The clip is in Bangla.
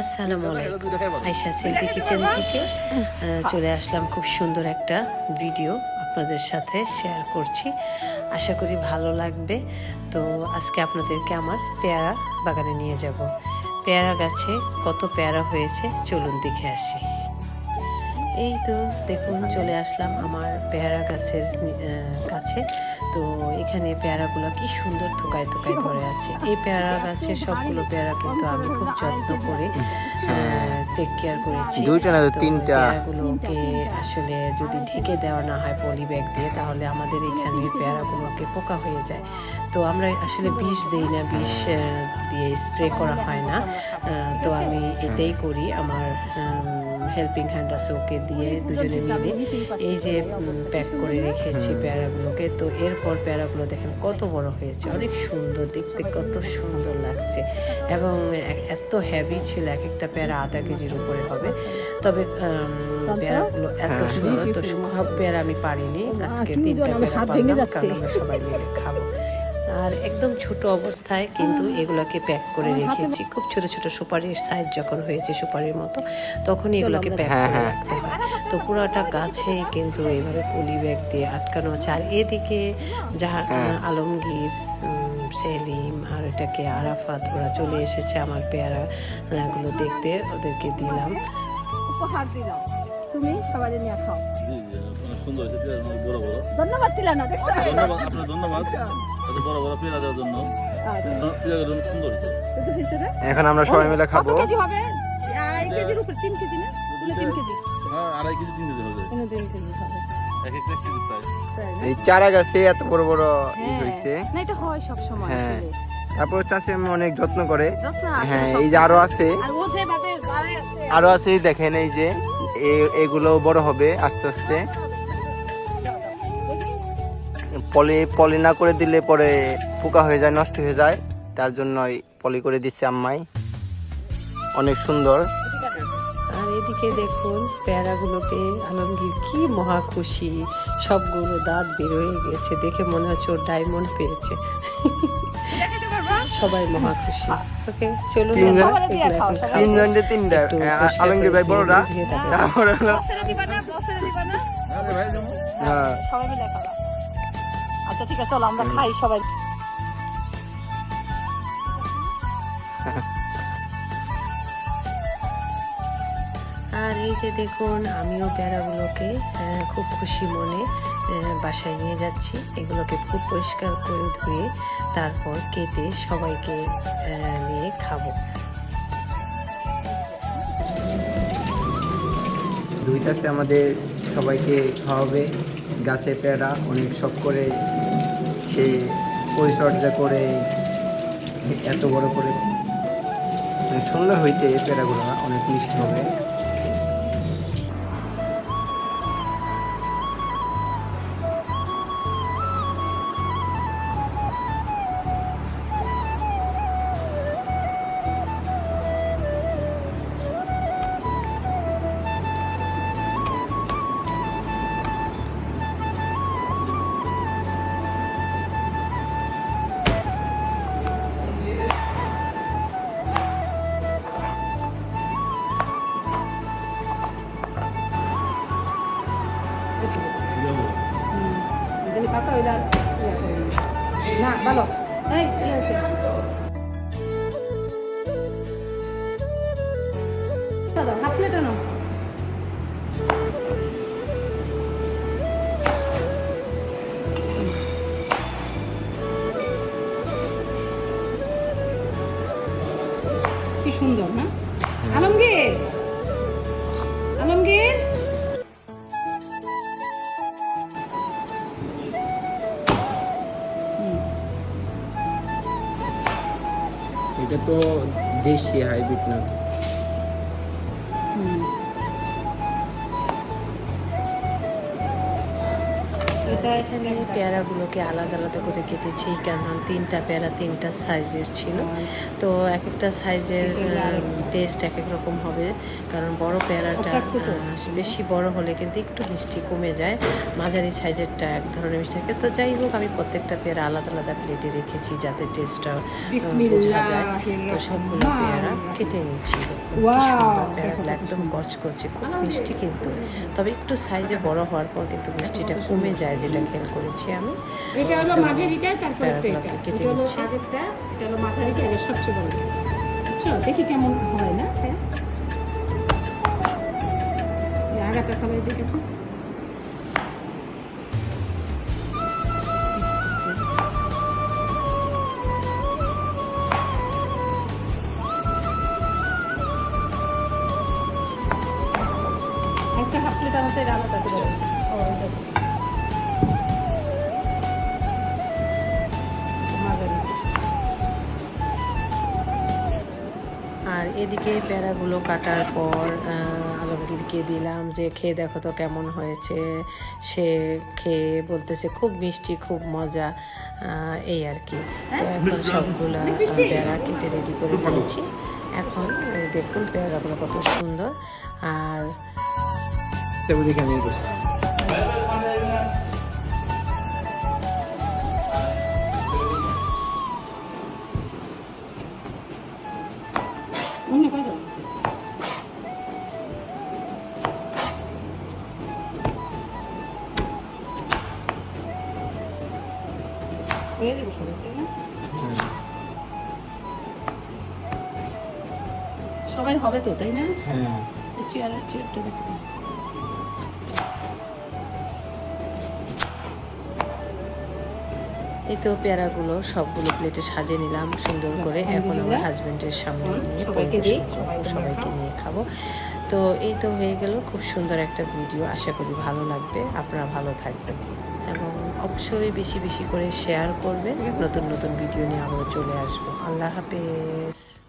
আসসালামু আলাইকুম আয়শা সিল্কি কিচেন থেকে চলে আসলাম খুব সুন্দর একটা ভিডিও আপনাদের সাথে শেয়ার করছি। আশা করি ভালো লাগবে। তো আজকে আপনাদেরকে আমার পেয়ারা বাগানে নিয়ে যাব। পেয়ারা গাছে কত পেয়ারা হয়েছে চলুন দেখে আসি। এই তো দেখুন চলে আসলাম আমার পেয়ারা গাছের কাছে। তো এখানে পেয়ারাগুলো কি সুন্দর থোকায় থোকায় ধরে আছে। এই পেয়ারা গাছের সবগুলো পেয়ারা কিন্তু আমি খুব যত্ন করে টেক কেয়ার করেছি। দুইটা না তো তো তিনটা। পেয়ারাগুলোকে আসলে যদি ঢেকে দেওয়া না হয় পলি ব্যাগ দিয়ে তাহলে আমাদের এখানে পেয়ারাগুলোকে পোকা হয়ে যায়। তো আমরা আসলে বিষ দেই না বিষ দিয়ে স্প্রে করা হয় না। তো আমি এটাই করি আমার হেল্পিং হ্যান্ড আছে ওকে দিয়ে দুজনে মিলে। এই যে প্যাক করে রেখেছি পেয়ারাগুলোকে। তো এরপর পেয়ারাগুলো দেখেন কত বড় হয়েছে। অনেক সুন্দর দেখতে কত সুন্দর লাগছে। এবং এত হ্যাভি ছিল এক একটা পেয়ারা আধা কেজির উপরে হবে। তবে পেয়ারাগুলো এত সুন্দর তো সব পেয়ারা আমি পারিনি। আজকে তিনটা পেয়ারা পারলাম। কারণ আমরা সবাই মিলে খাব। আর একদম ছোট অবস্থায় কিন্তু এগুলোকে প্যাক করে রেখেছি। খুব ছোট ছোট সুপারির সাইজ যখন হয়েছে সুপারির মতো তখন এগুলোকে প্যাক হ্যাঁ, করে হ্যাঁ। রাখতে হয় তো পুরোটা গাছে কিন্তু এইভাবে পলি ব্যাগ দিয়ে আটকানো আছে। আর এদিকে যাহা হ্যাঁ। আলমগীর সেলিম আর এটাকে আরাফাত ওরা চলে এসেছে আমার পেয়ারা আহ, দেখতে। ওদেরকে দিলাম। উপহার দিলাম। তুমি সবাই নিয়ে খাও জি জি অনেক সুন্দর হয়েছে। পেঁয়াজ অনেক বড় বড়। ধন্যবাদ দিলা না ধন্যবাদ ধন্যবাদ। এত বড় বড় পেঁয়াজ দেওয়ার জন্য। পেঁয়াজ অনেক সুন্দর হয়েছে। এটা হয়েছে না? এখন আমরা সবাই মিলে খাব। কেজি হবে? আড়াই কেজির উপরে তিন কেজি না? তিন কেজি? হ্যাঁ আড়াই কেজি তিন কেজি হবে। তিন কেজি হবে। এক একটা কেজি চাই তাই না? এই চারা গাছে এত বড় বড় হ্যাঁ। হয়েছে। না এটা হয় সব সময় হ্যাঁ। তারপর চাষি আমি অনেক যত্ন করে। হ্যাঁ এই যে আরও আছে। আর আছে দেখেন এই যে। এ- এগুলো বড় হবে আস্তে আস্তে। পলি পলি না করে দিলে পরে পোকা হয়ে যায় নষ্ট হয়ে যায়। তার জন্যই পলি করে দিচ্ছে আম্মাই। অনেক সুন্দর। আর এদিকে দেখুন পেয়ারাগুলোকে আলমগীর কি মহা খুশি। সবগুলো দাঁত বের হয়ে গেছে দেখে মনে হচ্ছে ওর ডায়মন্ড পেয়েছে। সবাই মহা খুশি। ওকে চলুন তিনজন- তিনটা। আলমগীর ভাই বড়রা। তারপরে হলো হ্যাঁ। সবাই মিলে আচ্ছা ঠিক আছে চলো আমরা খাই সবাই। আর এই যে দেখুন আমিও প্যারাগুলোকে আহ, খুব খুশি মনে বাসায় নিয়ে যাচ্ছি। এগুলোকে খুব পরিষ্কার করে ধুয়ে তারপর কেটে সবাইকে আহ, নিয়ে খাব। দুইটাছে আমাদের সবাইকে খাওয়াবে। গাছের পেয়ারা অনেক শখ করে সে পরিচর্যা করে এত বড় করেছে। অনেক সুন্দর হয়েছে এই পেয়ারাগুলো অনেক মিষ্টি হবে। কি সুন্দর না আলমগীর! আলমগীর! এটা তো দেশি হাইব্রিড না এটা এখানে পেয়ারাগুলোকে আলাদা আলাদা করে কেটেছি কেন তিনটা পেয়ারা তিনটা সাইজের ছিল। তো এক একটা সাইজের টেস্ট এক এক রকম হবে কারণ বড় পেয়ারাটা বেশি বড় হলে কিন্তু একটু মিষ্টি কমে যায়। মাঝারি সাইজেরটা এক ধরনের মিষ্টি থাকে। তো যাই হোক আমি প্রত্যেকটা পেয়ারা আলাদা আলাদা প্লেটে রেখেছি যাতে টেস্টটা বোঝা যায়। তো সবগুলো পেয়ারা কেটে নিচ্ছি। দেখুন কি সুন্দর পেয়ারাগুলো একদম কচকচে খুব মিষ্টি কিন্তু। তবে একটু সাইজে বড় হওয়ার পর কিন্তু মিষ্টিটা কমে যায় যেটা খেয়াল করেছি আমি। এটা হলো তো মাঝারিটা তারপর এটা। কেটে এটা নিচ্ছি। এটা হলো মাঝারিটা এটা সবচেয়ে বড়। দেখি কেমন হয় না হ্যাঁ? আগাটা দেখে এটা আর এদিকে প্যারাগুলো কাটার পর আলমগীরকে দিলাম যে খেয়ে দেখো তো কেমন হয়েছে। সে খেয়ে বলতেছে খুব মিষ্টি খুব মজা। এই আর কি। তো এখন সবগুলা প্যারা কেটে রেডি করে দিয়েছি এখন দেখুন প্যারাগুলো কত সুন্দর। আর তবু দেখে আমি করছি হয়ে যাবে সবাই হবে তো তাই না? হ্যাঁ। চেয়ার চেয়ারটা দেখতে। এই তো পেয়ারাগুলো সবগুলো প্লেটে সাজিয়ে নিলাম সুন্দর করে। এখন আমার হাজবেন্ডের সামনে নিয়ে সবাইকে নিয়ে খাব। তো এই তো হয়ে গেল খুব সুন্দর একটা ভিডিও আশা করি ভালো লাগবে। আপনারা ভালো থাকবেন। এবং অবশ্যই বেশি বেশি করে শেয়ার করবেন। নতুন নতুন ভিডিও নিয়ে আবার চলে আসব। আল্লাহ হাফেজ।